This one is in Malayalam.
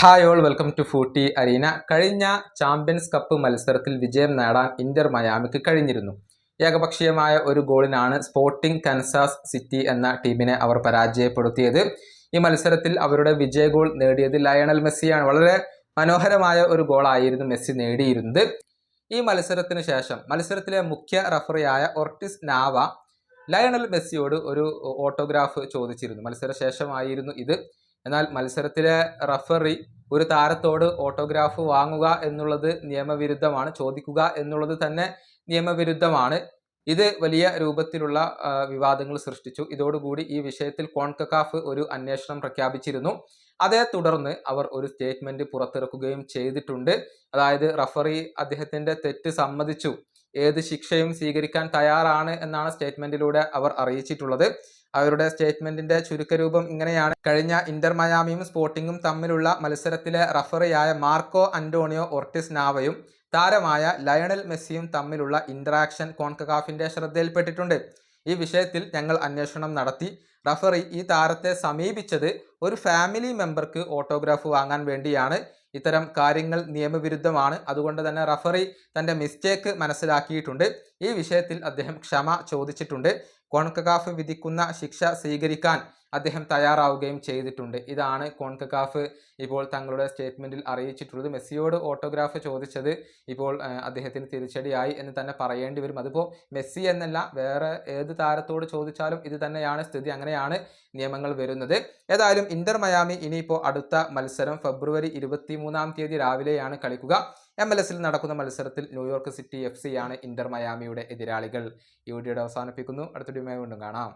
Hi all welcome to footy arena കഴിഞ്ഞ ചാമ്പ്യൻസ് കപ്പ് മത്സരത്തിൽ വിജയം നേടാൻ ഇന്റർ മയാമിക്ക് കഴിഞ്ഞിരുന്നു. ഏകപക്ഷീയമായ ഒരു ഗോളിനാണ് സ്പോർട്ടിംഗ് കൻസാസ് സിറ്റി എന്ന ടീമിനെ അവർ പരാജയപ്പെടുത്തിയത്. ഈ മത്സരത്തിൽ അവരുടെ വിജയ ഗോൾ നേടിയത് ലയണൽ മെസ്സിയാണ്. വളരെ മനോഹരമായ ഒരു ഗോളായിരുന്നു മെസ്സി നേടിയിരുന്നത്. ഈ മത്സരത്തിന് ശേഷം മത്സരത്തിലെ മുഖ്യ റഫറിയായ ഒർട്ടിസ് നാവ ലയണൽ മെസ്സിയോട് ഒരു ഓട്ടോഗ്രാഫ് ചോദിച്ചിരുന്നു. മത്സര ശേഷമായിരുന്നു ഇത്. എന്നാൽ മത്സരത്തിലെ റഫറി ഒരു താരത്തോട് ഓട്ടോഗ്രാഫ് വാങ്ങുക എന്നുള്ളത് നിയമവിരുദ്ധമാണ് ചോദിക്കുക എന്നുള്ളത് തന്നെ നിയമവിരുദ്ധമാണ്. ഇത് വലിയ രൂപത്തിലുള്ള വിവാദങ്ങൾ സൃഷ്ടിച്ചു. ഇതോടുകൂടി ഈ വിഷയത്തിൽ കോൺകക്കാഫ് ഒരു അന്വേഷണം പ്രഖ്യാപിച്ചിരുന്നു. അതേ തുടർന്ന് അവർ ഒരു സ്റ്റേറ്റ്മെന്റ് പുറത്തിറക്കുകയും ചെയ്തിട്ടുണ്ട്. അതായത് റഫറി അദ്ദേഹത്തിന്റെ തെറ്റ് സമ്മതിച്ചു. ഏത് ശിക്ഷയും സ്വീകരിക്കാൻ തയ്യാറാണ് എന്നാണ് സ്റ്റേറ്റ്മെന്റിലൂടെ അവർ അറിയിച്ചിട്ടുള്ളത്. അവരുടെ സ്റ്റേറ്റ്മെന്റിന്റെ ചുരുക്കരൂപം ഇങ്ങനെയാണ്. കഴിഞ്ഞ ഇന്റർ മയാമിയും സ്പോർട്ടിങ്ങും തമ്മിലുള്ള മത്സരത്തിലെ റഫറിയായ മാർക്കോ അന്റോണിയോ ഒർട്ടിസ് നാവയും താരമായ ലയണൽ മെസ്സിയും തമ്മിലുള്ള ഇന്ററാക്ഷൻ കോൺകകാഫിന്റെ ശ്രദ്ധയിൽപ്പെട്ടിട്ടുണ്ട്. ഈ വിഷയത്തിൽ ഞങ്ങൾ അന്വേഷണം നടത്തി. റഫറി ഈ താരത്തെ സമീപിച്ചത് ഒരു ഫാമിലി മെമ്പർക്ക് ഓട്ടോഗ്രാഫ് വാങ്ങാൻ വേണ്ടിയാണ്. ഇത്തരം കാര്യങ്ങൾ നിയമവിരുദ്ധമാണ്. അതുകൊണ്ട് തന്നെ റഫറി തന്റെ മിസ്റ്റേക്ക് മനസ്സിലാക്കിയിട്ടുണ്ട്. ഈ വിഷയത്തിൽ അദ്ദേഹം ക്ഷമ ചോദിച്ചിട്ടുണ്ട്. കോൺകകാഫ് വിധിക്കുന്ന ശിക്ഷ സ്വീകരിക്കാൻ അദ്ദേഹം തയ്യാറാവുകയും ചെയ്തിട്ടുണ്ട്. ഇതാണ് കോൺകകാഫ് ഇപ്പോൾ തങ്ങളുടെ സ്റ്റേറ്റ്മെന്റിൽ അറിയിച്ചിട്ടുള്ളത്. മെസ്സിയോട് ഓട്ടോഗ്രാഫ് ചോദിച്ചത് ഇപ്പോൾ അദ്ദേഹത്തിന് തിരിച്ചടിയായി എന്ന് തന്നെ പറയേണ്ടി വരും. അതിപ്പോൾ മെസ്സി എന്നല്ല വേറെ ഏത് താരത്തോട് ചോദിച്ചാലും ഇത് തന്നെയാണ് സ്ഥിതി. അങ്ങനെയാണ് നിയമങ്ങൾ വരുന്നത്. ഏതായാലും ഇന്റർ മയാമി ഇനിയിപ്പോൾ അടുത്ത മത്സരം ഫെബ്രുവരി ഇരുപത്തി മൂന്നാം തീയതി രാവിലെയാണ് കളിക്കുക. എം എൽ എസിൽ നടക്കുന്ന മത്സരത്തിൽ New York city F C ആണ് ഇന്റർ മയാമിയുടെ എതിരാളികൾ. ഈ വീഡിയോയുടെ അവസാനിപ്പിക്കുന്നു. അടുത്ത വീഡിയോയുമായി വീണ്ടും കാണാം.